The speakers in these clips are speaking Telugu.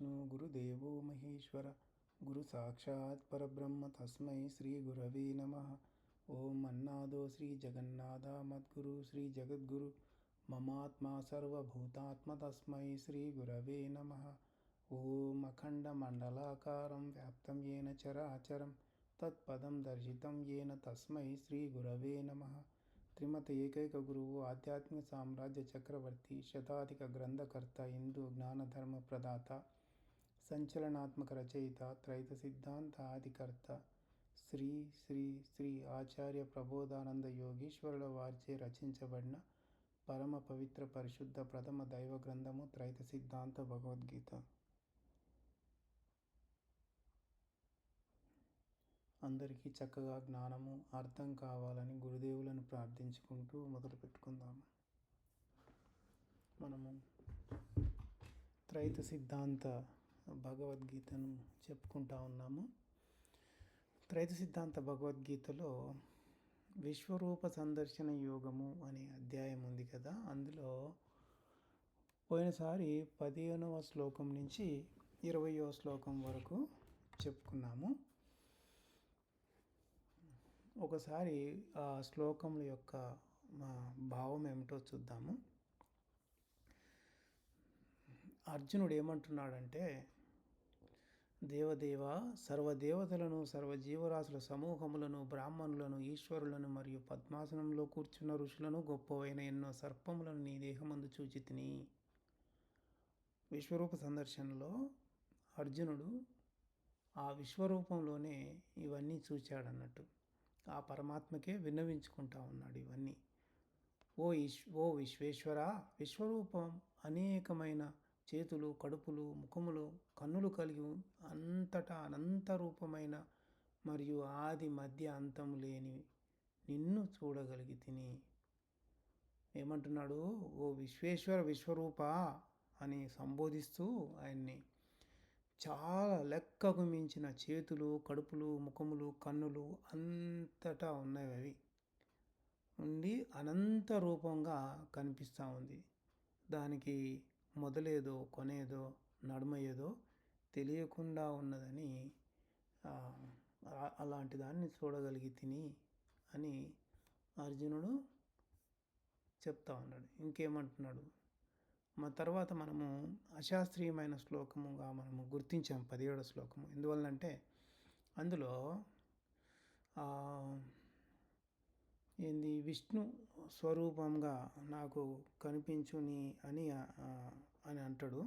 गुरुर्विष्णु गुरुदेवो महेश्वर गुरु साक्षात् परब्रह्म तस्मै श्रीगुरवे नमः ॐ अन्नादो श्रीजगन्नाथ मद्गुरु श्रीजगद्गुरु ममात्मा सर्वभूतात्म तस्मै श्रीगुरवे नमः ॐ अखण्डमण्डलाकारं व्याप्तं येन चराचरं तत्पदं दर्शितं येन तस्मै श्रीगुरवे नमः శ్రీమతి ఏకైక గురువు ఆధ్యాత్మిక సామ్రాజ్య చక్రవర్తి శతాధిక గ్రంథకర్త హిందూ జ్ఞానధర్మ ప్రదాత సంచలనాత్మక రచయిత త్రైత సిద్ధాంత ఆదికర్త శ్రీ శ్రీ శ్రీ ఆచార్య ప్రబోధానంద యోగీశ్వరుల వారిచే రచించబడిన పరమ పవిత్ర పరిశుద్ధ ప్రథమ దైవ గ్రంథము త్రైత సిద్ధాంత భగవద్గీత. అందరికీ చక్కగా జ్ఞానము అర్థం కావాలని గురుదేవులను ప్రార్థించుకుంటూ మొదలు పెట్టుకుందాము మనము త్రైత సిద్ధాంత భగవద్గీతను చెప్పుకుంటా ఉన్నాము. త్రైత సిద్ధాంత భగవద్గీతలో విశ్వరూప సందర్శన యోగము అనే అధ్యాయం ఉంది కదా. అందులో పోయినసారి పదిహేనవ శ్లోకం నుంచి ఇరవయో శ్లోకం వరకు చెప్పుకున్నాము. ఒకసారి ఆ శ్లోకముల యొక్క భావం ఏమిటో చూద్దాము. అర్జునుడు ఏమంటున్నాడంటే దేవదేవ సర్వదేవతలను సర్వజీవరాశుల సమూహములను బ్రాహ్మణులను ఈశ్వరులను మరియు పద్మాసనంలో కూర్చున్న ఋషులను గొప్పవైన ఎన్నో సర్పములను నీ దేహమందు చూచి తిని విశ్వరూప సందర్శనలో అర్జునుడు ఆ విశ్వరూపంలోనే ఇవన్నీ చూచాడన్నట్టు. ఆ పరమాత్మకే విన్నవించుకుంటా ఉన్నాడు ఇవన్నీ. ఓ ఈశ్ ఓ విశ్వేశ్వర విశ్వరూపం అనేకమైన చేతులు కడుపులు ముఖములు కన్నులు కలిగి అంతటా అనంత రూపమైన మరియు ఆది మధ్య అంతము లేని నిన్ను చూడగలిగి తిని ఏమంటున్నాడు? ఓ విశ్వేశ్వర విశ్వరూప అని సంబోధిస్తూ ఆయన్ని. చాలా లెక్కకు మించిన చేతులు కడుపులు ముఖములు కన్నులు అంతటా ఉన్నాయి అవి. ఉండి అనంత రూపంగా కనిపిస్తూ ఉంది. దానికి మొదలేదో కొనేదో నడుమ ఏదో తెలియకుండా ఉన్నదని అలాంటి దాన్ని చూడగలిగి తిని అని అర్జునుడు చెప్తా ఉన్నాడు. ఇంకేమంటున్నాడు? మా తర్వాత మనము అశాస్త్రీయమైన శ్లోకముగా మనము గుర్తించాం పదిహేడో శ్లోకము. ఎందువల్లంటే అందులో ఏంది? విష్ణు స్వరూపంగా నాకు కనిపించుని అని అని అంటాడు.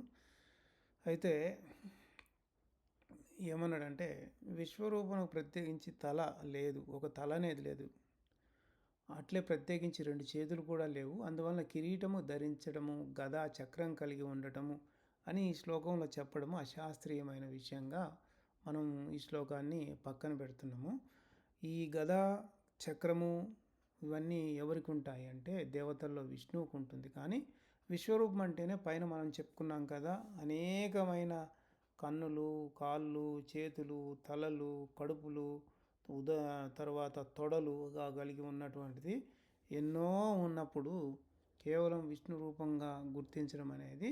అయితే ఏమన్నాడంటే విశ్వరూపం ప్రత్యేకించి తల లేదు ఒక తల అనేది లేదు. అట్లే ప్రత్యేకించి రెండు చేతులు కూడా లేవు. అందువలన కిరీటము ధరించడము గదా చక్రం కలిగి ఉండటము అని ఈ శ్లోకంలో చెప్పడము అశాస్త్రీయమైన విషయంగా మనం ఈ శ్లోకాన్ని పక్కన పెడుతున్నాము. ఈ గదా చక్రము ఇవన్నీ ఎవరికి ఉంటాయి అంటే దేవతల్లో విష్ణువుకు ఉంటుంది. కానీ విశ్వరూపం అంటేనే పైన మనం చెప్పుకున్నాం కదా అనేకమైన కన్నులు కాళ్ళు చేతులు తలలు కడుపులు ఉద తర్వాత తొడలుగా కలిగి ఉన్నటువంటిది ఎన్నో ఉన్నప్పుడు కేవలం విష్ణు రూపంగా గుర్తించడం అనేది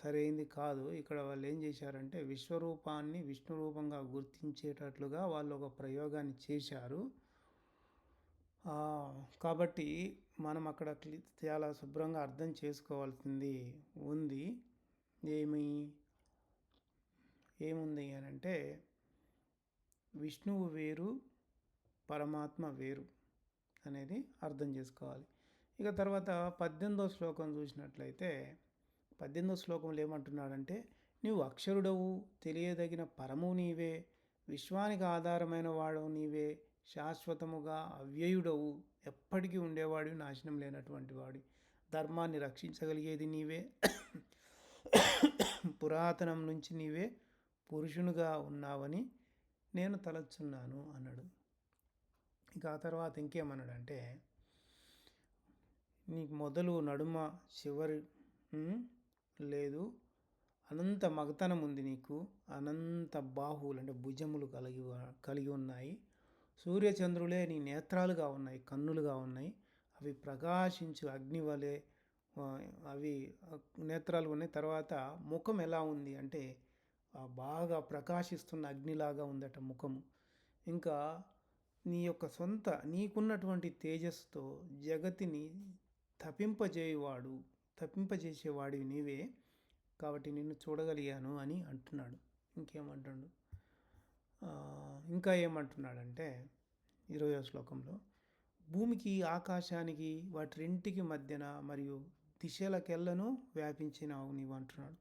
సరైంది కాదు. ఇక్కడ వాళ్ళు ఏం చేశారంటే విశ్వరూపాన్ని విష్ణు రూపంగా గుర్తించేటట్లుగా వాళ్ళు ఒక ప్రయోగాన్ని చేశారు. కాబట్టి మనం అక్కడ చాలా శుభ్రంగా అర్థం చేసుకోవాల్సింది ఉంది. ఏమి? ఏముంది అని అంటే విష్ణువు వేరు పరమాత్మ వేరు అనేది అర్థం చేసుకోవాలి. ఇక తర్వాత పద్దెనిమిదో శ్లోకం చూసినట్లయితే పద్దెనిమిదో శ్లోకంలో ఏమంటున్నాడంటే నీవు అక్షరుడవు తెలియదగిన పరము నీవే విశ్వానికి ఆధారమైన వాడవు నీవే శాశ్వతముగా అవ్యయుడవు. ఎప్పటికీ ఉండేవాడు నాశనం లేనటువంటి వాడి. ధర్మాన్ని రక్షించగలిగేది నీవే. పురాతనం నుంచి నీవే పురుషునిగా ఉన్నావని నేను తలచున్నాను అన్నాడు. ఇక ఆ తర్వాత ఇంకేమన్నాడంటే నీకు మొదలు నడుమ చివరి లేదు. అనంత మగతనం ఉంది నీకు. అనంత బాహువులు అంటే భుజములు కలిగి కలిగి ఉన్నాయి. సూర్యచంద్రులే నీ నేత్రాలుగా ఉన్నాయి కన్నులుగా ఉన్నాయి. అవి ప్రకాశించు అగ్ని వలె అవి నేత్రాలు ఉన్నాయి. తర్వాత ముఖం ఎలా ఉంది అంటే బాగా ప్రకాశిస్తున్న అగ్నిలాగా ఉందట ముఖము. ఇంకా నీ యొక్క సొంత నీకున్నటువంటి తేజస్సుతో జగతిని తపింపజేయువాడు తపింపజేసేవాడివి నీవే. కాబట్టి నిన్ను చూడగలిగాను అని అంటున్నాడు. ఇంకేమంటాడు? ఇంకా ఏమంటున్నాడంటే ఇరవయో శ్లోకంలో భూమికి ఆకాశానికి వాటి రెంటికి మధ్యన మరియు దిశలకెళ్ళను వ్యాపించినావు నీవు అంటున్నాడు.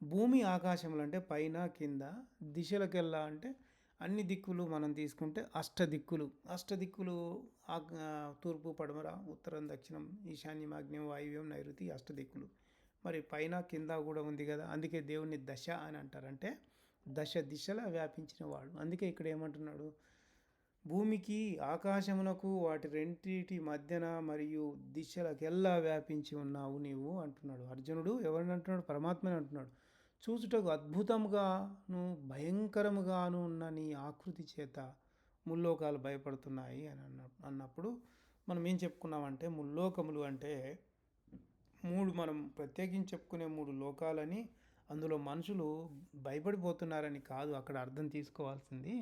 భూమి ఆకాశములు అంటే పైన కింద దిశలకెల్లా అంటే అన్ని దిక్కులు మనం తీసుకుంటే అష్ట దిక్కులు అష్ట దిక్కులు ఆగ్- తూర్పు పడమర ఉత్తరం దక్షిణం ఈశాన్యం ఆగ్నేయం వాయువ్యం నైరుతి అష్ట దిక్కులు మరి పైన కింద కూడా ఉంది కదా అందుకే దేవుని దశ అని అంటారంటే దశ దిశలా వ్యాపించిన వాడు అందుకే ఇక్కడ ఏమంటున్నాడు? భూమికి ఆకాశమునకు వాటి రెంటిటి మధ్యన మరియు దిశలకెల్లా వ్యాపించి ఉన్నావు నీవు అంటున్నాడు. అర్జునుడు ఎవరిని అంటున్నాడు? పరమాత్మని అంటున్నాడు. చూచుటకు అద్భుతంగాను భయంకరముగాను ఉన్న నీ ఆకృతి చేత ముల్లోకాలు భయపడుతున్నాయి అని అన్న అన్నప్పుడు మనం ఏం చెప్పుకున్నామంటే ముల్లోకములు అంటే మూడు మనం ప్రత్యేకించి చెప్పుకునే మూడు లోకాలని అందులో మనుషులు భయపడిపోతున్నారని కాదు అక్కడ అర్థం తీసుకోవాల్సింది.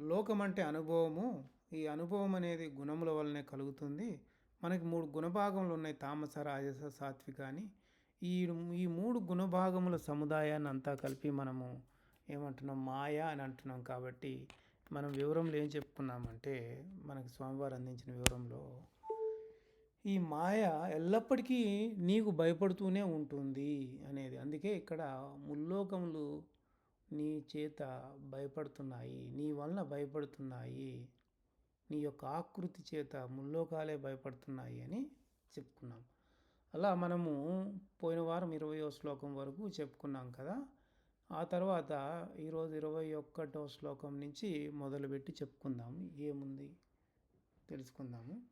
లోకం అంటే అనుభవము. ఈ అనుభవం అనేది గుణముల వల్లనే కలుగుతుంది. మనకి మూడు గుణభాగములు ఉన్నాయి తామస రాజస సాత్విక అని. ఈ ఈ మూడు గుణభాగముల సముదాయాన్ని అంతా కలిపి మనము ఏమంటున్నాం మాయ అని అంటున్నాం కాబట్టి మనం వివరంలో ఏం చెప్పుకున్నామంటే మనకి స్వామివారు అందించిన వివరంలో ఈ మాయ ఎల్లప్పటికీ నీకు భయపడుతూనే ఉంటుంది అనేది. అందుకే ఇక్కడ ముల్లోకములు నీ చేత భయపడుతున్నాయి నీ వలన భయపడుతున్నాయి నీ యొక్క ఆకృతి చేత ముల్లోకాలే భయపడుతున్నాయి అని చెప్పుకున్నాం అలా మనము పోయిన వారం ఇరవయో శ్లోకం వరకు చెప్పుకున్నాం కదా. ఆ తర్వాత ఈరోజు ఇరవై ఒక్కటో శ్లోకం నుంచి మొదలుపెట్టి చెప్పుకుందాము ఏముంది? తెలుసుకుందాము.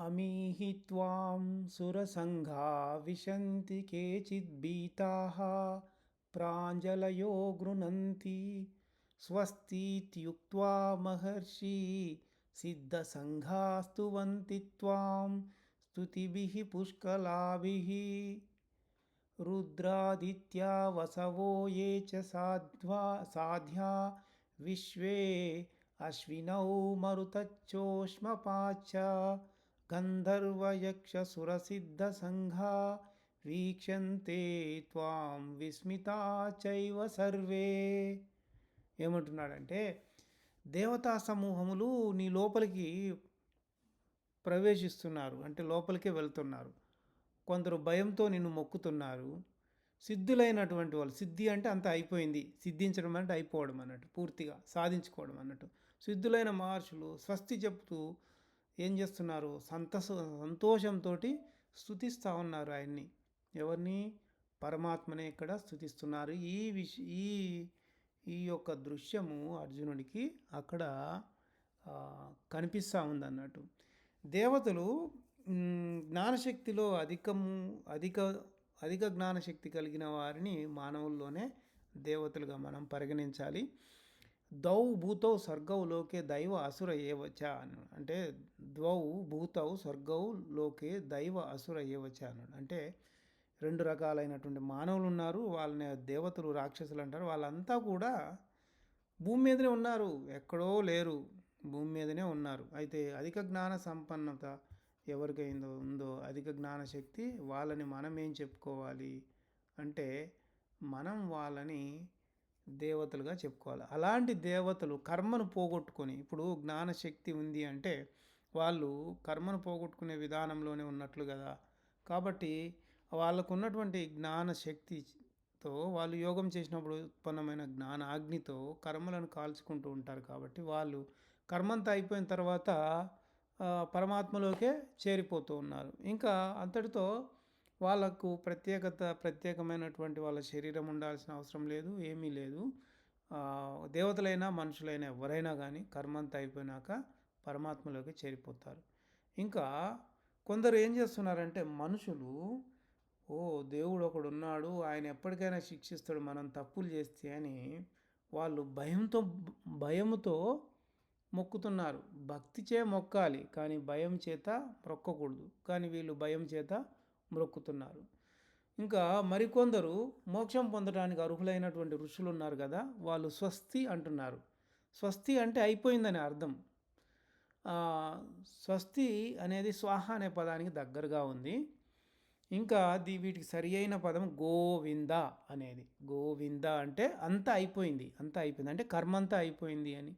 अमीहि त्वां सुरसङ्घा विशन्ति केचिद्भीताः प्राञ्जलयो गृह्णन्ति स्वस्तीत्युक्त्वा महर्षि सिद्धसङ्घा स्तुवन्ति त्वां स्तुतिभिः पुष्कलाभिः। रुद्रादित्या वसवो ये च साध्वा साध्या विश्वे अश्विनौ मरुतच्चोष्मपाच्च गन्धर्वयक्षसुरसिद्धसङ्घा వీక్షంతే త్వాం విస్మితా చైవ సర్వే ఏమంటున్నాడంటే దేవతా సమూహములు నీ లోపలికి ప్రవేశిస్తున్నారు అంటే లోపలికే వెళ్తున్నారు కొందరు భయంతో నిన్ను మొక్కుతున్నారు సిద్ధులైనటువంటి వాళ్ళు సిద్ధి అంటే అంత అయిపోయింది సిద్ధించడం అంటే అయిపోవడం అన్నట్టు పూర్తిగా సాధించుకోవడం అన్నట్టు సిద్ధులైన మహర్షులు స్వస్తి చెప్తూ ఏం చేస్తున్నారు? సంతస సంతోషంతో స్థుతిస్తూ ఉన్నారు ఆయన్ని. ఎవరిని? పరమాత్మనే ఇక్కడ స్థుతిస్తున్నారు ఈ విష ఈ ఈ యొక్క దృశ్యము అర్జునుడికి అక్కడ కనిపిస్తూ ఉంది అన్నట్టు దేవతలు జ్ఞానశక్తిలో అధికము అధిక అధిక జ్ఞానశక్తి కలిగిన వారిని మానవుల్లోనే దేవతలుగా మనం పరిగణించాలి. ద్వౌ భూతౌ స్వర్గౌ లోకే దైవ అసుర ఏవచ అన్నాడు. అంటే ద్వౌ భూతౌ స్వర్గౌ లోకే దైవ అసుర ఏవచ అన్నాడు. అంటే రెండు రకాలైనటువంటి మానవులు ఉన్నారు వాళ్ళని దేవతలు రాక్షసులు అంటారు. వాళ్ళంతా కూడా భూమి మీదనే ఉన్నారు ఎక్కడో లేరు భూమి మీదనే ఉన్నారు. అయితే అధిక జ్ఞాన సంపన్నత ఎవరికైందో ఉందో అధిక జ్ఞానశక్తి వాళ్ళని మనం ఏం చెప్పుకోవాలి అంటే మనం వాళ్ళని దేవతలుగా చెప్పుకోవాలి. అలాంటి దేవతలు కర్మను పోగొట్టుకొని ఇప్పుడు జ్ఞానశక్తి ఉంది అంటే వాళ్ళు కర్మను పోగొట్టుకునే విధానంలోనే ఉన్నట్లు కదా. కాబట్టి వాళ్ళకు ఉన్నటువంటి జ్ఞానశక్తితో వాళ్ళు యోగం చేసినప్పుడు ఉత్పన్నమైన జ్ఞాన అగ్నితో కర్మలను కాల్చుకుంటూ ఉంటారు కాబట్టి వాళ్ళు కర్మంతా అయిపోయిన తర్వాత పరమాత్మలోకే చేరిపోతూ ఉన్నారు. ఇంకా అంతటితో వాళ్ళకు ప్రత్యేకత ప్రత్యేకమైనటువంటి వాళ్ళ శరీరం ఉండాల్సిన అవసరం లేదు ఏమీ లేదు. దేవతలైనా మనుషులైనా ఎవరైనా కానీ కర్మంతా అయిపోయినాక పరమాత్మలోకి చేరిపోతారు. ఇంకా కొందరు ఏం చేస్తున్నారంటే మనుషులు ఓ దేవుడు ఒకడు ఉన్నాడు ఆయన ఎప్పటికైనా శిక్షిస్తాడు మనం తప్పులు చేస్తే అని వాళ్ళు భయంతో భయముతో మొక్కుతున్నారు. భక్తి చే మొక్కాలి కానీ భయం చేత మొక్కకూడదు. కానీ వీళ్ళు భయం చేత మొక్కుతున్నారు ఇంకా మరికొందరు మోక్షం పొందడానికి అర్హులైనటువంటి ఋషులు ఉన్నారు కదా వాళ్ళు స్వస్తి అంటున్నారు. స్వస్తి అంటే అయిపోయిందని అర్థం. స్వస్తి అనేది స్వాహ అనే పదానికి దగ్గరగా ఉంది. ఇంకా దీ వీటికి సరి అయిన పదం గోవింద అనేది. గోవింద అంటే అంతా అయిపోయింది. అంతా అయిపోయింది. అంటే కర్మ అంతా అయిపోయింది అని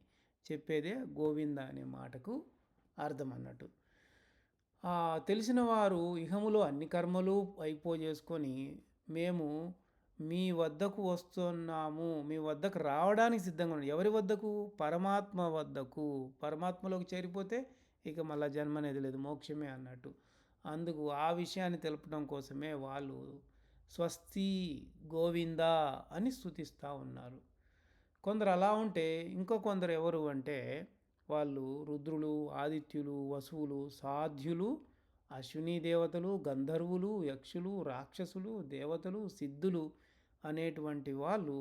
చెప్పేదే గోవింద అనే మాటకు అర్థం అన్నట్టు. తెలిసిన వారు ఇహములో అన్ని కర్మలు అయిపోజేసుకొని మేము మీ వద్దకు వస్తున్నాము మీ వద్దకు రావడానికి సిద్ధంగా ఉన్నాం. ఎవరి వద్దకు? పరమాత్మ వద్దకు. పరమాత్మలోకి చేరిపోతే ఇక మళ్ళా జన్మ అనేది లేదు మోక్షమే అన్నట్టు. అందుకు ఆ విషయాన్ని తెలపడం కోసమే వాళ్ళు స్వస్తి గోవింద అని స్థుతిస్తూ ఉన్నారు. కొందరు అలా ఉంటే ఇంకో కొందరు ఎవరు అంటే వాళ్ళు రుద్రులు ఆదిత్యులు వసువులు సాధ్యులు అశ్విని దేవతలు గంధర్వులు యక్షులు రాక్షసులు దేవతలు సిద్ధులు అనేటువంటి వాళ్ళు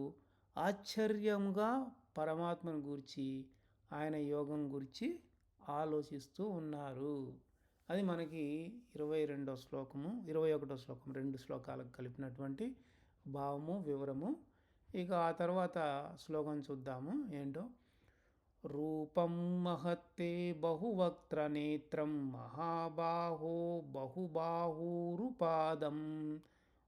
ఆశ్చర్యంగా పరమాత్మను గురించి ఆయన యోగం గురించి ఆలోచిస్తూ ఉన్నారు. అది మనకి ఇరవై రెండో శ్లోకము ఇరవై ఒకటో శ్లోకం రెండు శ్లోకాలకు కలిపినటువంటి భావము వివరము. ఇక ఆ తర్వాత శ్లోకం చూద్దాము. ఏంటో? రూపం మహత్తే బహువక్త్ర నేత్రం మహాబాహో బహుబాహూరుపాదం.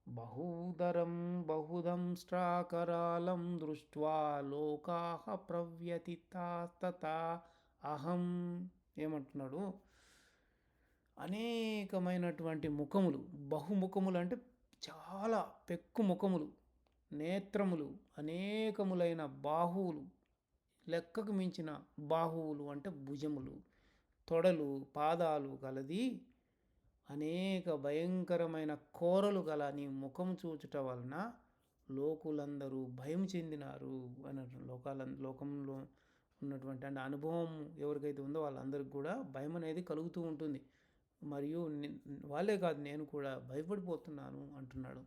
బహూదరం స్ట్రాకరాలం దృష్ట్వా లోకా ప్రవ్యతితాస్తత అహం. ఏమంటున్నాడు? అనేకమైనటువంటి ముఖములు బహుముఖములు అంటే చాలా పెక్కు ముఖములు నేత్రములు అనేకములైన బాహువులు లెక్కకు మించిన బాహువులు అంటే భుజములు తొడలు పాదాలు గలది. అనేక భయంకరమైన కోరలు గల నీ ముఖం చూచుట వలన లోకులందరూ భయం చెందినారు అని లోకాల లోకంలో ఉన్నటువంటి అంటే అనుభవం ఎవరికైతే ఉందో వాళ్ళందరికీ కూడా భయం అనేది కలుగుతూ ఉంటుంది. మరియు వాళ్ళే కాదు నేను కూడా భయపడిపోతున్నాను అంటున్నాడు.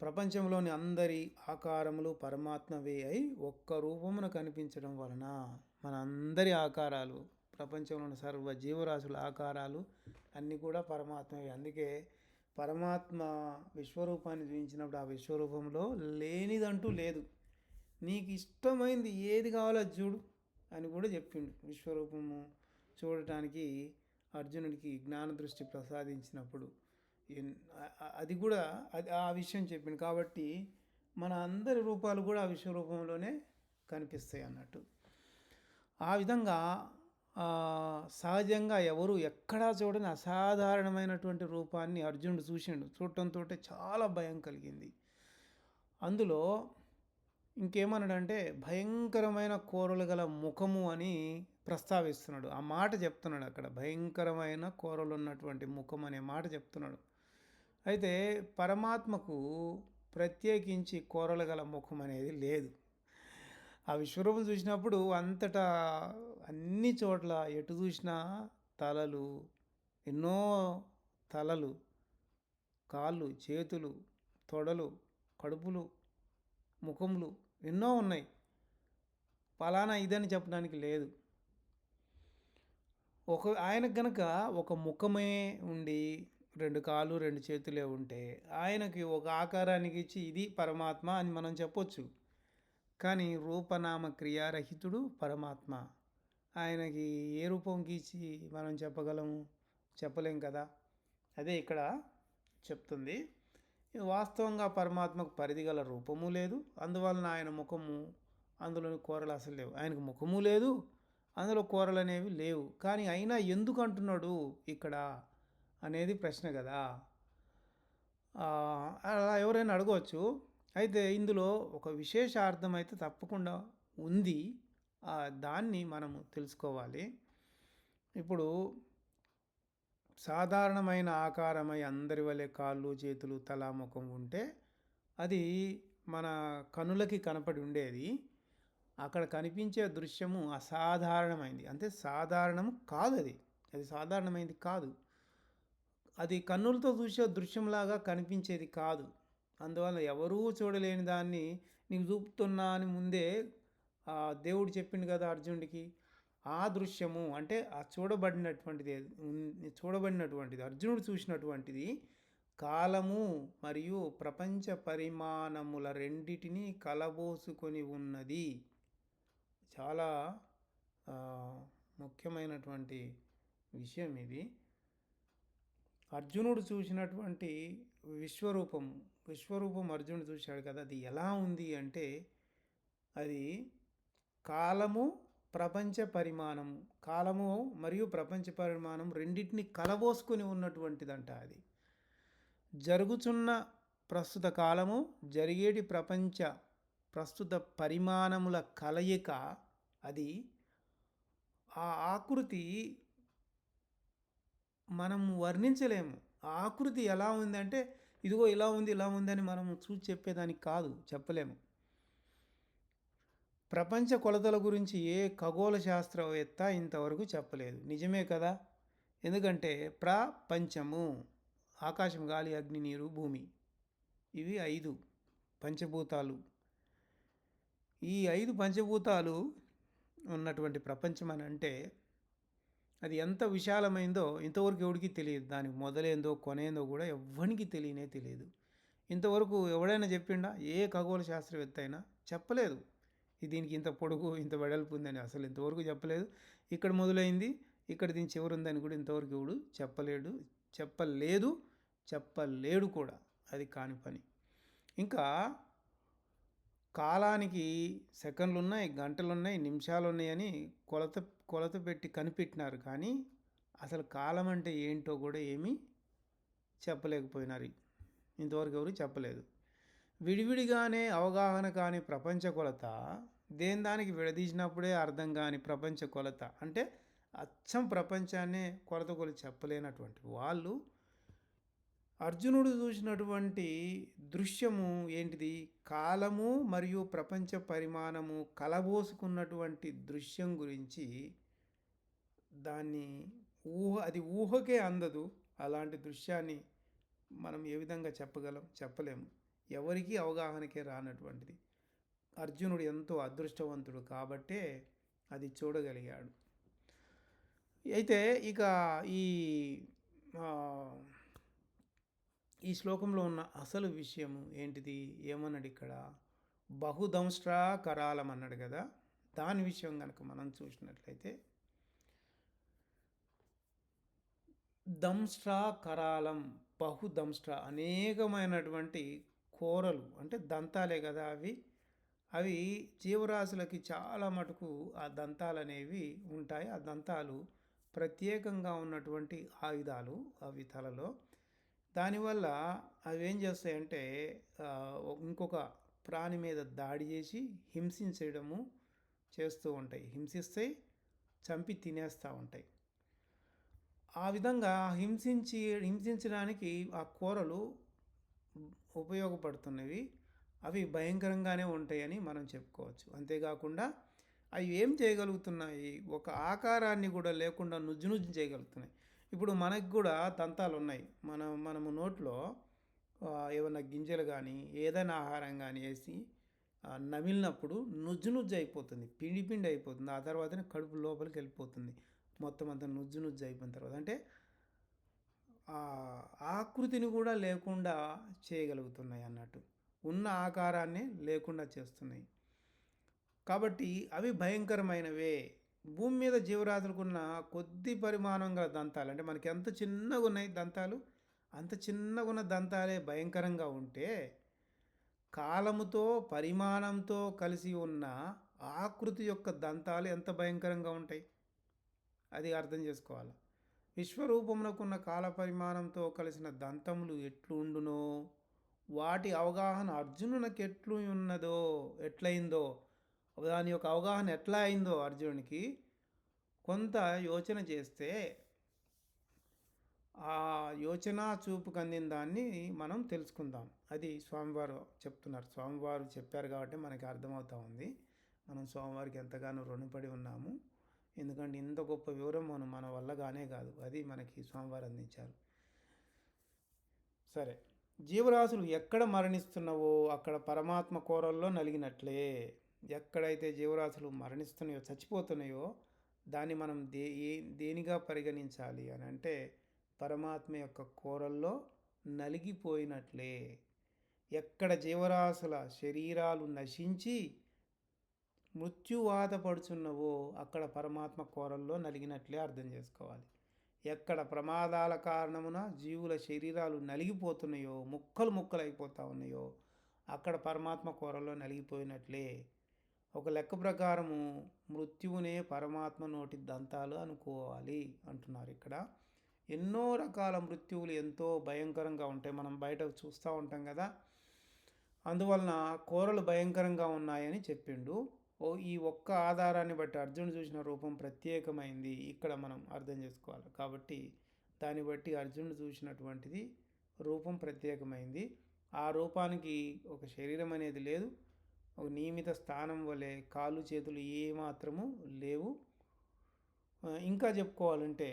ప్రపంచంలోని అందరి ఆకారములు పరమాత్మవే అయి ఒక్క రూపమున కనిపించడం వలన మన అందరి ఆకారాలు ప్రపంచంలోని సర్వ జీవరాశుల ఆకారాలు అన్నీ కూడా పరమాత్మవే. అందుకే పరమాత్మ విశ్వరూపాన్ని చూపించినప్పుడు ఆ విశ్వరూపంలో లేనిదంటూ లేదు. నీకు ఇష్టమైంది ఏది కావాలో చూడు అని కూడా చెప్పిండు. విశ్వరూపము చూడటానికి అర్జునుడికి జ్ఞాన దృష్టి ప్రసాదించినప్పుడు అది కూడా అది ఆ విషయం చెప్పింది. కాబట్టి మన అందరి రూపాలు కూడా ఆ విశ్వరూపంలోనే కనిపిస్తాయి అన్నట్టు. ఆ విధంగా సహజంగా ఎవరు ఎక్కడా చూడని అసాధారణమైనటువంటి రూపాన్ని అర్జునుడు చూసిండు. చూడటంతో చాలా భయం కలిగింది. అందులో ఇంకేమన్నాడంటే భయంకరమైన కోరలు గల ముఖము అని ప్రస్తావిస్తున్నాడు. ఆ మాట చెప్తున్నాడు అక్కడ. భయంకరమైన కోరలు ఉన్నటువంటి ముఖం అనే మాట చెప్తున్నాడు. అయితే పరమాత్మకు ప్రత్యేకించి కోరలగల గల ముఖం అనేది లేదు. ఆ విశ్వరూపం చూసినప్పుడు అంతటా అన్ని చోట్ల ఎటు చూసినా తలలు ఎన్నో తలలు కాళ్ళు చేతులు తొడలు కడుపులు ముఖములు ఎన్నో ఉన్నాయి. పలానా ఇదని చెప్పడానికి లేదు. ఒక ఆయనకు గనక ఒక ముఖమే ఉండి రెండు కాళ్ళు రెండు చేతులే ఉంటే ఆయనకి ఒక ఆకారానికి ఇచ్చి ఇది పరమాత్మ అని మనం చెప్పొచ్చు. కానీ రూపనామ క్రియారహితుడు పరమాత్మ. ఆయనకి ఏ రూపం గీచి మనం చెప్పగలము? చెప్పలేం కదా? అదే ఇక్కడ చెప్తుంది. వాస్తవంగా పరమాత్మకు పరిధి గల రూపము లేదు. అందువలన ఆయన ముఖము అందులోని కూరలు అసలు లేవు. ఆయనకు ముఖము లేదు. అందులో కూరలు అనేవి లేవు. కానీ అయినా ఎందుకు అంటున్నాడు ఇక్కడ? అనేది ప్రశ్న కదా. అలా ఎవరైనా అడగవచ్చు. అయితే ఇందులో ఒక విశేష అర్థం అయితే తప్పకుండా ఉంది. దాన్ని మనము తెలుసుకోవాలి. ఇప్పుడు సాధారణమైన ఆకారమై అందరి వలె కాళ్ళు చేతులు తల ముఖం ఉంటే అది మన కనులకి కనపడి ఉండేది. అక్కడ కనిపించే దృశ్యము అసాధారణమైంది. అంటే సాధారణము కాదు అది. అది సాధారణమైనది కాదు. అది కన్నులతో చూసే దృశ్యంలాగా కనిపించేది కాదు. అందువల్ల ఎవరూ చూడలేని దాన్ని నీకు చూపుతున్నా అని ముందే ఆ దేవుడు చెప్పిండు కదా అర్జునుడికి. ఆ దృశ్యము అంటే ఆ చూడబడినటువంటిది చూడబడినటువంటిది అర్జునుడు చూసినటువంటిది కాలము మరియు ప్రపంచ పరిమాణముల రెండిటిని కలబోసుకొని ఉన్నది. చాలా ముఖ్యమైనటువంటి విషయం ఇది. అర్జునుడు చూసినటువంటి విశ్వరూపం విశ్వరూపం అర్జునుడు చూశాడు కదా అది ఎలా ఉంది అంటే అది కాలము ప్రపంచ పరిమాణము. కాలము మరియు ప్రపంచ పరిమాణం రెండింటిని కలబోసుకొని ఉన్నటువంటిదంట అది. జరుగుతున్న ప్రస్తుత కాలము జరిగేటి ప్రపంచ ప్రస్తుత పరిమాణముల కలయిక అది ఆ ఆకృతి మనం వర్ణించలేము. ఆకృతి ఎలా ఉందంటే ఇదిగో ఇలా ఉంది ఇలా ఉంది అని మనం చూసి చెప్పేదానికి కాదు చెప్పలేము. ప్రపంచ కొలతల గురించి ఏ ఖగోళ శాస్త్రవేత్త ఇంతవరకు చెప్పలేదు. నిజమే కదా? ఎందుకంటే ప్రపంచము ఆకాశం గాలి అగ్ని నీరు భూమి ఇవి ఐదు పంచభూతాలు. ఈ ఐదు పంచభూతాలు ఉన్నటువంటి ప్రపంచం అని అంటే అది ఎంత విశాలమైందో ఇంతవరకు ఎవడికి తెలియదు. దానికి మొదలైందో కొనేందో కూడా ఎవ్వనికి తెలియనే తెలియదు. ఇంతవరకు ఎవడైనా చెప్పిండా? ఏ ఖగోళ శాస్త్రవేత్త అయినా చెప్పలేదు. ఇది దీనికి ఇంత పొడుగు ఇంత వెడల్పు ఉందని అసలు ఇంతవరకు చెప్పలేదు. ఇక్కడ మొదలైంది ఇక్కడ దీని చివరి ఉందని కూడా ఇంతవరకు ఎవడు చెప్పలేడు చెప్పలేదు చెప్పలేడు కూడా. అది కాని పని. ఇంకా కాలానికి సెకండ్లు ఉన్నాయి గంటలు ఉన్నాయి నిమిషాలు ఉన్నాయని కొలత కొలత పెట్టి కనిపెట్టినారు కానీ అసలు కాలం అంటే ఏంటో కూడా ఏమీ చెప్పలేకపోయినారు. ఇంతవరకు ఎవరు చెప్పలేదు. విడివిడిగానే అవగాహన కాని ప్రపంచ కొలత దేని దానికి విడదీసినప్పుడే అర్థం కాని ప్రపంచ కొలత అంటే అచ్చం ప్రపంచాన్నే కొలత కొలి చెప్పలేనటువంటి వాళ్ళు అర్జునుడు చూసినటువంటి దృశ్యము ఏంటిది? కాలము మరియు ప్రపంచ పరిమాణము కలబోసుకున్నటువంటి దృశ్యం గురించి దాన్ని ఊహ అది ఊహకే అందదు. అలాంటి దృశ్యాన్ని మనం ఏ విధంగా చెప్పగలం? చెప్పలేము. ఎవరికీ అవగాహనకే రానటువంటిది. అర్జునుడు ఎంతో అదృష్టవంతుడు కాబట్టే అది చూడగలిగాడు. అయితే ఇక ఈ ఈ శ్లోకంలో ఉన్న అసలు విషయము ఏంటిది? ఏమన్నాడు ఇక్కడ? బహుదంష్ట్రా కరాలం అన్నాడు కదా? దాని విషయం కనుక మనం చూసినట్లయితే దంష్ట్రా కరాలం బహుదంష్ట్ర అనేకమైనటువంటి కూరలు అంటే దంతాలే కదా అవి. అవి జీవరాశులకి చాలా మటుకు ఆ దంతాలు అనేవి ఉంటాయి. ఆ దంతాలు ప్రత్యేకంగా ఉన్నటువంటి ఆయుధాలు అవి తలలో. దానివల్ల అవి ఏం చేస్తాయంటే ఇంకొక ప్రాణి మీద దాడి చేసి హింసించడము చేస్తూ ఉంటాయి. హింసిస్తాయి చంపి తినేస్తూ ఉంటాయి. ఆ విధంగా హింసించి హింసించడానికి ఆ కూరలు ఉపయోగపడుతున్నవి. అవి భయంకరంగానే ఉంటాయని మనం చెప్పుకోవచ్చు. అంతేకాకుండా అవి ఏం చేయగలుగుతున్నాయి? ఒక ఆకారాన్ని కూడా లేకుండా నుజ్జు నుజ్జు చేయగలుగుతున్నాయి. ఇప్పుడు మనకు కూడా దంతాలు ఉన్నాయి. మన మనము నోట్లో ఏమైనా గింజలు కానీ ఏదైనా ఆహారం కానీ వేసి నమిలినప్పుడు నుజ్జు నుజ్జు అయిపోతుంది. పిండి పిండి అయిపోతుంది. ఆ తర్వాతనే కడుపు లోపలికి వెళ్ళిపోతుంది. మొత్తం అంతా నుజ్జు నుజ్జు అయిపోయిన తర్వాత అంటే ఆ ఆకృతిని కూడా లేకుండా చేయగలుగుతున్నాయి అన్నట్టు. ఉన్న ఆకారాన్ని లేకుండా చేస్తున్నాయి. కాబట్టి అవి భయంకరమైనవే. భూమి మీద జీవరాశులకున్న కొద్ది పరిమాణం గల దంతాలు అంటే మనకి ఎంత చిన్నగా ఉన్నాయి దంతాలు అంత చిన్నగా ఉన్న దంతాలే భయంకరంగా ఉంటే కాలముతో పరిమాణంతో కలిసి ఉన్న ఆకృతి యొక్క దంతాలు ఎంత భయంకరంగా ఉంటాయి? అది అర్థం చేసుకోవాలి. విశ్వరూపమునకున్న కాల పరిమాణంతో కలిసిన దంతములు ఎట్లుండునో వాటి అవగాహన అర్జునునికి ఎట్లు ఉన్నదో ఎట్లయిందో దాని యొక్క అవగాహన ఎట్లా అయిందో అర్జునునికి కొంత యోచన చేస్తే ఆ యోచన చూపు కందిన దాన్ని మనం తెలుసుకుందాం. అది స్వామివారు చెప్తున్నారు. స్వామివారు చెప్పారు కాబట్టి మనకి అర్థమవుతా ఉంది. మనం స్వామివారికి ఎంతగానో రుణపడి ఉన్నాము. ఎందుకంటే ఇంత గొప్ప వివరం మనం మన వల్ల కానే కాదు. అది మనకి స్వామివారు అందించారు. సరే. జీవరాశులు ఎక్కడ మరణిస్తున్నవో అక్కడ పరమాత్మ కోరల్లో నలిగినట్లే. ఎక్కడైతే జీవరాశులు మరణిస్తున్నాయో చచ్చిపోతున్నాయో దాన్ని మనం దే ఏ దేనిగా పరిగణించాలి అని అంటే పరమాత్మ యొక్క కోరల్లో నలిగిపోయినట్లే. ఎక్కడ జీవరాశుల శరీరాలు నశించి మృత్యువాదపడుచున్నవో అక్కడ పరమాత్మ కోరల్లో నలిగినట్లే అర్థం చేసుకోవాలి. ఎక్కడ ప్రమాదాల కారణమున జీవుల శరీరాలు నలిగిపోతున్నాయో ముక్కలు ముక్కలు అయిపోతూ ఉన్నాయో అక్కడ పరమాత్మ కోరల్లో నలిగిపోయినట్లే. ఒక లెక్క ప్రకారము మృత్యువునే పరమాత్మ నోటి దంతాలు అనుకోవాలి అంటున్నారు ఇక్కడ. ఎన్నో రకాల మృత్యువులు ఎంతో భయంకరంగా ఉంటాయి. మనం బయట చూస్తూ ఉంటాం కదా. అందువలన కోరలు భయంకరంగా ఉన్నాయని చెప్పిండు. ఓ ఈ ఒక్క ఆధారాన్ని బట్టి అర్జునుడు చూసిన రూపం ప్రత్యేకమైంది. ఇక్కడ మనం అర్థం చేసుకోవాలి. కాబట్టి దాన్ని బట్టి అర్జునుడు చూసినటువంటిది రూపం ప్రత్యేకమైంది. ఆ రూపానికి ఒక శరీరం అనేది లేదు. ఒక నియమిత స్థానం వలె కాళ్ళు చేతులు ఏమాత్రము లేవు. ఇంకా చెప్పుకోవాలంటే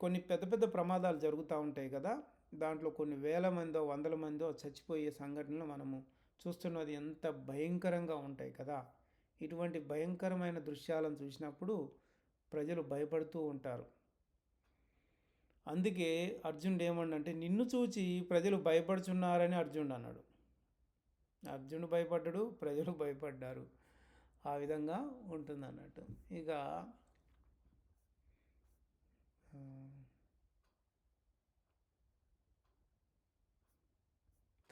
కొన్ని పెద్ద పెద్ద ప్రమాదాలు జరుగుతూ ఉంటాయి కదా. దాంట్లో కొన్ని వేల మందో వందల మందో చచ్చిపోయే సంఘటనలు మనము చూస్తున్నది ఎంత భయంకరంగా ఉంటాయి కదా. ఇటువంటి భయంకరమైన దృశ్యాలను చూసినప్పుడు ప్రజలు భయపడుతూ ఉంటారు. అందుకే అర్జునుడు ఏమన్నంటే నిన్ను చూచి ప్రజలు భయపడుచున్నారని అర్జునుడు అన్నాడు. అర్జునుడు భయపడ్డాడు ప్రజలు భయపడ్డారు. ఆ విధంగా ఉంటుంది అన్నట్టు ఇక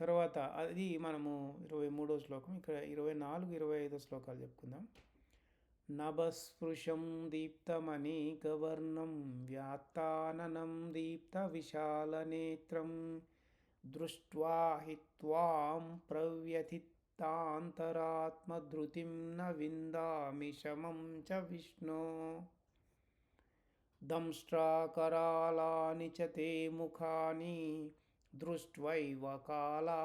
తర్వాత అది మనము ఇరవై మూడో శ్లోకం ఇక్కడ ఇరవై నాలుగు ఇరవై ఐదో శ్లోకాలు చెప్పుకుందాం. నభస్పృశం దీప్తమనేకవర్ణం వ్యాత్తాననం దీప్త విశాలనేత్రం దృష్ట్వా హి త్వాం న విందామి శమం చ విష్ణో. దంష్ట్రాకరాళాని చ తే ముఖాని దృష్ట్వైవ కాలానలసన్నిభాని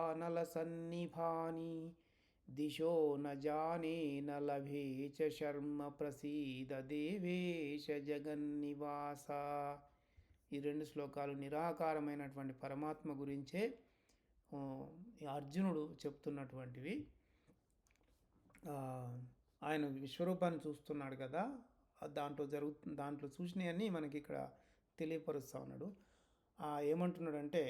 దిశో న జానే న లభే చ శర్మ ప్రసీద దేవేశ జగన్నివాస. ఈ రెండు శ్లోకాలు నిరాకారమైనటువంటి పరమాత్మ గురించే అర్జునుడు చెప్తున్నటువంటివి. ఆయన విశ్వరూపాన్ని చూస్తున్నాడు కదా దాంట్లో జరుగు దాంట్లో చూసినవన్నీ మనకి ఇక్కడ తెలియపరుస్తూ ఉన్నాడు. ఏమంటున్నాడంటే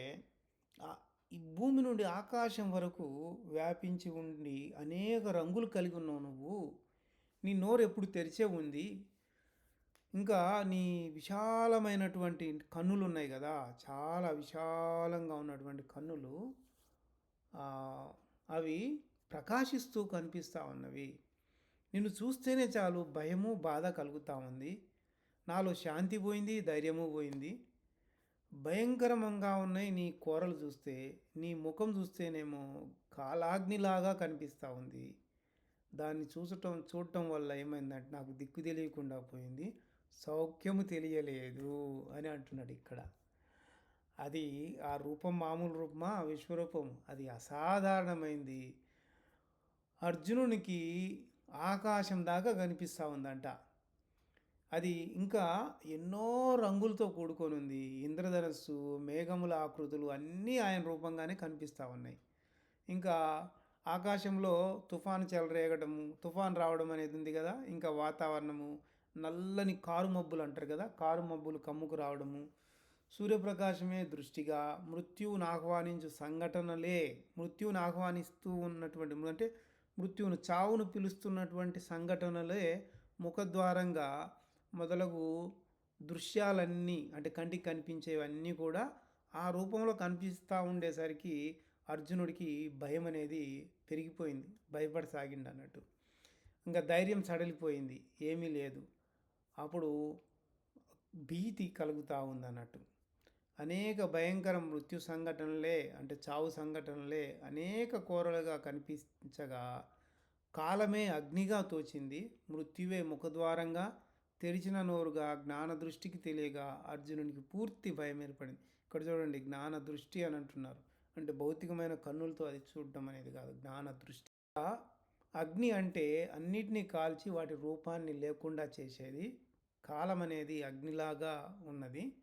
ఈ భూమి నుండి ఆకాశం వరకు వ్యాపించి ఉండి అనేక రంగులు కలిగి ఉన్నావు నువ్వు. నీ నోరు ఎప్పుడు తెరిచే ఉంది. ఇంకా నీ విశాలమైనటువంటి కన్నులు ఉన్నాయి కదా. చాలా విశాలంగా ఉన్నటువంటి కన్నులు అవి ప్రకాశిస్తూ కనిపిస్తూ ఉన్నవి. నిన్ను చూస్తేనే చాలు భయము బాధ కలుగుతూ ఉంది. నాలో శాంతి పోయింది ధైర్యము పోయింది. భయంకరంగా ఉన్నాయి నీ కూరలు చూస్తే నీ ముఖం చూస్తేనేమో కాలాగ్నిలాగా కనిపిస్తూ ఉంది. దాన్ని చూసటం చూడటం వల్ల ఏమైందంటే నాకు దిక్కు తెలియకుండా పోయింది. సౌఖ్యము తెలియలేదు అని అంటున్నాడు ఇక్కడ. అది ఆ రూపం మామూలు రూపమా? విశ్వరూపం. అది అసాధారణమైంది. అర్జునునికి ఆకాశం దాకా కనిపిస్తూ ఉందంట. అది ఇంకా ఎన్నో రంగులతో కూడుకొని ఉంది. ఇంద్రధనస్సు మేఘముల ఆకృతులు అన్నీ ఆయన రూపంగానే కనిపిస్తూ ఉన్నాయి. ఇంకా ఆకాశంలో తుఫాను చెలరేగడము తుఫాన్ రావడం అనేది ఉంది కదా. ఇంకా వాతావరణము నల్లని కారు మబ్బులు అంటారు కదా. కారు మబ్బులు కమ్ముకు రావడము సూర్యప్రకాశమే దృష్టిగా మృత్యువును ఆహ్వానించు సంఘటనలే మృత్యువును ఆహ్వానిస్తూ ఉన్నటువంటి అంటే మృత్యువును చావును పిలుస్తున్నటువంటి సంఘటనలే ముఖద్వారంగా మొదలగు దృశ్యాలన్నీ అంటే కంటికి కనిపించేవన్నీ కూడా ఆ రూపంలో కనిపిస్తూ ఉండేసరికి అర్జునుడికి భయం అనేది పెరిగిపోయింది. భయపడసాగిండు అన్నట్టు ఇంకా ధైర్యం సడలిపోయింది. ఏమీ లేదు. అప్పుడు భీతి కలుగుతూ ఉంది అన్నట్టు అనేక భయంకర మృత్యు సంఘటనలే అంటే చావు సంఘటనలే అనేక కోరలుగా కనిపించగా కాలమే అగ్నిగా తోచింది. మృత్యువే ముఖద్వారంగా తెరిచిన నోరుగా జ్ఞాన దృష్టికి తెలియగా అర్జునునికి పూర్తి భయం ఏర్పడింది. ఇక్కడ చూడండి జ్ఞాన దృష్టి అని అంటున్నారు. అంటే భౌతికమైన కన్నులతో అది చూడడం అనేది కాదు. జ్ఞాన దృష్టి. అగ్ని అంటే అన్నిటినీ కాల్చి వాటి రూపాన్ని లేకుండా చేసేది కాలం అనేది అగ్నిలాగా ఉన్నది.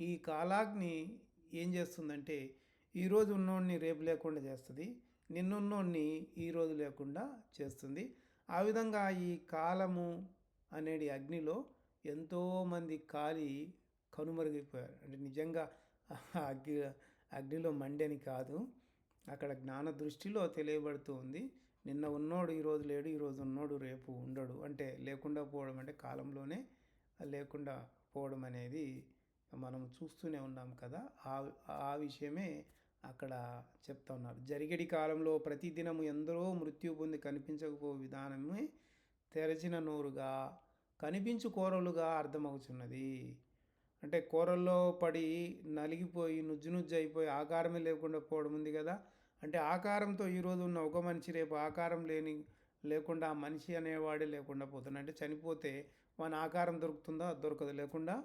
ఈ కాలాగ్ని ఏం చేస్తుందంటే ఈరోజు ఉన్నోడిని రేపు లేకుండా చేస్తుంది నిన్నున్నోడిని ఈరోజు లేకుండా చేస్తుంది. ఆ విధంగా ఈ కాలము అనేది అగ్నిలో ఎంతోమంది కాలి కనుమరుగైపోయారు. అంటే నిజంగా అగ్ని అగ్నిలో మండని కాదు అక్కడ జ్ఞాన దృష్టిలో తెలియబడుతూ ఉంది. నిన్న ఉన్నోడు ఈరోజు లేడు ఈరోజు ఉన్నోడు రేపు ఉండడు. అంటే లేకుండా పోవడం అంటే కాలంలోనే లేకుండా పోవడం అనేది మనం చూస్తూనే ఉన్నాం కదా. ఆ ఆ విషయమే అక్కడ చెప్తా ఉన్నారు. జరిగడి కాలంలో ప్రతిదినము ఎందరో మృత్యు పొంది కనిపించకపో విధానమే తెరచిన నోరుగా కనిపించు కూరలుగా అర్థమవుతున్నది అంటే కూరల్లో పడి నలిగిపోయి నుజ్జు నుజ్జు అయిపోయి ఆకారమే లేకుండా పోవడం ఉంది కదా. అంటే ఆకారంతో ఈరోజు ఉన్న ఒక మనిషి రేపు ఆకారం లేని లేకుండా ఆ మనిషి అనేవాడే లేకుండా పోతున్నాడు. అంటే చనిపోతే మన ఆకారం దొరుకుతుందా? దొరకదు. లేకుండా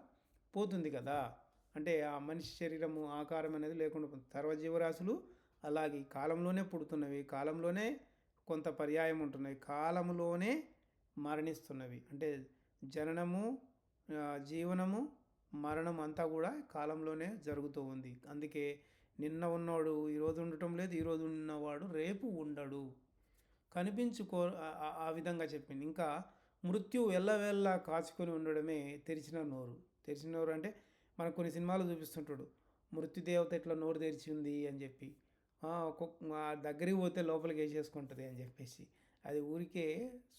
పోతుంది కదా. అంటే ఆ మనిషి శరీరము ఆకారం అనేది లేకుండా పోతుంది. సర్వజీవరాశులు అలాగే కాలంలోనే పుడుతున్నవి. కాలంలోనే కొంత పర్యాయం ఉంటున్నాయి. కాలంలోనే మరణిస్తున్నవి. అంటే జననము జీవనము మరణం అంతా కూడా కాలంలోనే జరుగుతూ ఉంది. అందుకే నిన్న ఉన్నవాడు ఈరోజు ఉండటం లేదు ఈరోజు ఉన్నవాడు రేపు ఉండడు. కనిపించుకో ఆ విధంగా చెప్పింది. ఇంకా మృత్యు ఎల్లవెల్ల కాచుకొని ఉండడమే తెరిచిన నోరు. తెరిచిన నోరు అంటే మనకు కొన్ని సినిమాలు చూపిస్తుంటాడు. మృత్యుదేవత ఇట్లా నోరు తెరిచి ఉంది అని చెప్పి దగ్గరికి పోతే లోపలికి వేసేసుకుంటుంది అని చెప్పేసి. అది ఊరికే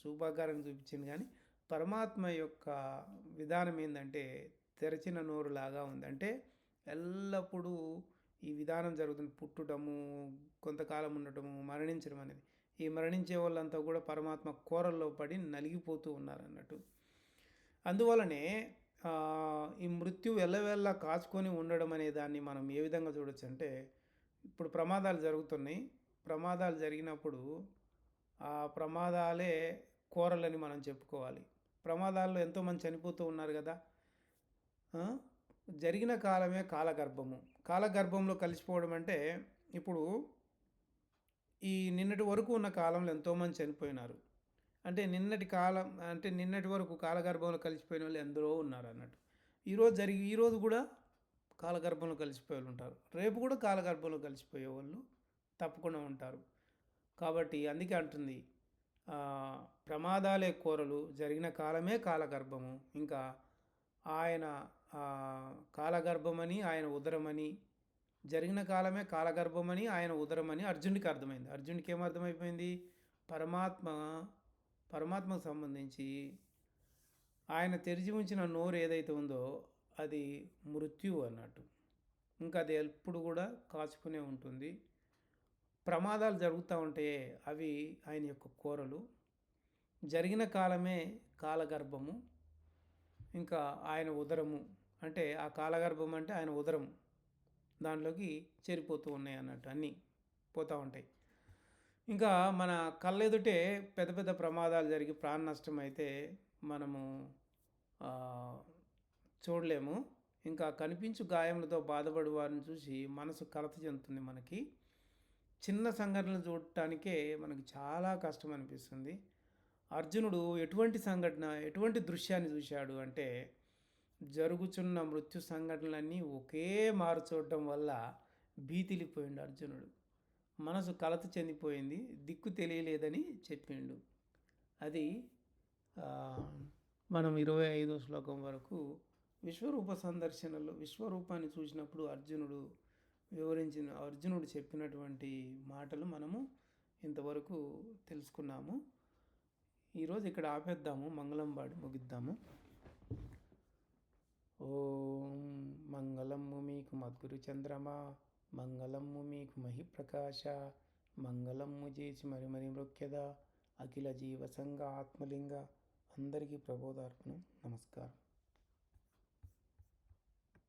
శుభాకారం చూపించింది కానీ పరమాత్మ యొక్క విధానం ఏంటంటే తెరచిన నోరులాగా ఉంది. అంటే ఎల్లప్పుడూ ఈ విధానం జరుగుతుంది. పుట్టడము కొంతకాలం ఉండటము మరణించడం అనేది. ఈ మరణించే వాళ్ళంతా కూడా పరమాత్మ కోరల్లో పడి నలిగిపోతూ ఉన్నారు అన్నట్టు అందువలనే ఈ మృత్యు ఎల్లవెల్ల కాచుకొని ఉండడం అనే దాన్ని మనం ఏ విధంగా చూడొచ్చు అంటే ఇప్పుడు ప్రమాదాలు జరుగుతున్నాయి. ప్రమాదాలు జరిగినప్పుడు ప్రమాదాలే కోరలని మనం చెప్పుకోవాలి. ప్రమాదాల్లో ఎంతోమంది చనిపోతూ ఉన్నారు కదా. జరిగిన కాలమే కాలగర్భము. కాలగర్భంలో కలిసిపోవడం అంటే ఇప్పుడు ఈ నిన్నటి వరకు ఉన్న కాలంలో ఎంతోమంది చనిపోయినారు. అంటే నిన్నటి కాలం అంటే నిన్నటి వరకు కాలగర్భంలో కలిసిపోయిన వాళ్ళు ఎందరో ఉన్నారు అన్నట్టు. ఈరోజు జరిగి ఈరోజు కూడా కాలగర్భంలో కలిసిపోయే వాళ్ళు ఉంటారు. రేపు కూడా కాలగర్భంలో కలిసిపోయే వాళ్ళు తప్పకుండా ఉంటారు. కాబట్టి అందుకే అంటుంది ప్రమాదాలే కోరలు జరిగిన కాలమే కాలగర్భము. ఇంకా ఆయన కాలగర్భమని ఆయన ఉదరమని జరిగిన కాలమే కాలగర్భమని ఆయన ఉదరమని అర్జునుడికి అర్థమైంది. అర్జునుడికి ఏమర్థమైపోయింది పరమాత్మ పరమాత్మకు సంబంధించి ఆయన తెరిచి ఉంచిన నోరు ఏదైతే ఉందో అది మృత్యు అన్నట్టు. ఇంకా అది ఎప్పుడు కూడా కాచుకునే ఉంటుంది. ప్రమాదాలు జరుగుతూ ఉంటే అవి ఆయన యొక్క కోరలు. జరిగిన కాలమే కాలగర్భము. ఇంకా ఆయన ఉదరము. అంటే ఆ కాలగర్భం అంటే ఆయన ఉదరం దాంట్లోకి చేరిపోతూ ఉన్నాయి అన్నట్టు అన్నీ పోతూ ఉంటాయి. ఇంకా మన కళ్ళెదుటే పెద్ద పెద్ద ప్రమాదాలు జరిగి ప్రాణ నష్టం అయితే మనము చూడలేము. ఇంకా కనిపించు గాయములతో బాధపడి వారిని చూసి మనసు కలత చెందుతుంది మనకి. చిన్న సంఘటనలు చూడటానికే మనకు చాలా కష్టం అనిపిస్తుంది అర్జునుడు ఎటువంటి సంఘటన ఎటువంటి దృశ్యాన్ని చూశాడు అంటే జరుగుచున్న మృత్యు సంఘటనలన్నీ ఒకే మారు చూడటం వల్ల భీతిలిపోయిండు అర్జునుడు. మనసు కలత చెందిపోయింది దిక్కు తెలియలేదని చెప్పిండు. అది మనం ఇరవై ఐదో శ్లోకం వరకు విశ్వరూప సందర్శనలో విశ్వరూపాన్ని చూసినప్పుడు అర్జునుడు వివరించిన అర్జునుడు చెప్పినటువంటి మాటలు మనము ఇంతవరకు తెలుసుకున్నాము. ఈరోజు ఇక్కడ ఆపేద్దాము మంగళం పాడి ముగిద్దాము. ఓం మంగళము మీకు మద్గురు చంద్రమా మంగళము మీకు మహిప్రకాశ మంగళము చేసి మరి మరి మృక్యద అఖిల జీవసంగ ఆత్మలింగ అందరికీ ప్రబోధార్పణం నమస్కారం.